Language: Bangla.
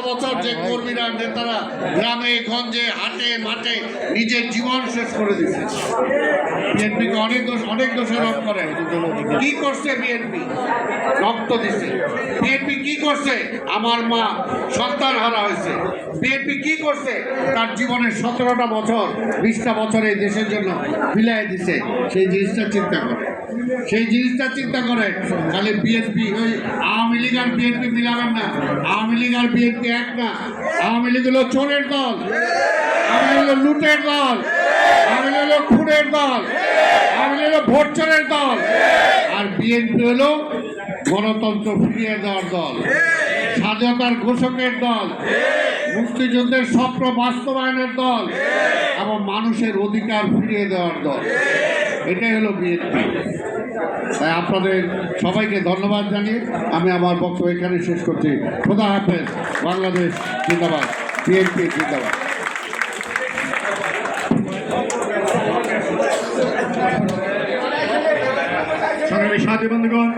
বছর যে কর্মীরা নেতারা গ্রামে, গঞ্জে, হাটে, মাঠে নিজের জীবন শেষ করে দিচ্ছে বিএনপিকে অনেক দোষ, অনেক দোষারোপ করে। কি করছে বিএনপি? রক্ত দিছে। বিএনপি কি করছে? আমার মা সন্তান হারা হয়েছে। বিএনপি কি করছে? তার জীবনের সতেরোটা বছর, বিশটা বছর এই দেশের জন্য বিলাই দিছে। সেই জিনিসটা চিন্তা করে। সেই জিনিসটা চিন্তা করে। তাহলে বিএনপি ওই আওয়ামী লীগ আর বিএনপি মিলাবেন না। আওয়ামী লীগ আর বিএনপি এক না। আওয়ামী লীগ হলো চোরের দল। আওয়ামী লীগ হলো লুটের দল। আওয়ামী লীগ হলো খুনের দল। আওয়ামী লীগ হলো ভোট চোরের দল। আর বিএনপি হলো গণতন্ত্র ফিরিয়ে দেওয়ার দল। স্বাধীনতার ঘোষকের দল। মুক্তিযুদ্ধের স্বপ্ন বাস্তবায়নের দল। এবং মানুষের অধিকার ফিরিয়ে দেওয়ার দল। এটাই হলো বিএনপি তাই আপনাদের সবাইকে ধন্যবাদ জানিয়ে আমি আমার বক্তব্য এখানে শেষ করছি। খোদা হাফেজ, বাংলাদেশ জিন্দাবাদ বিএনপি জিন্দাবাদ। সাথী বন্ধুগণ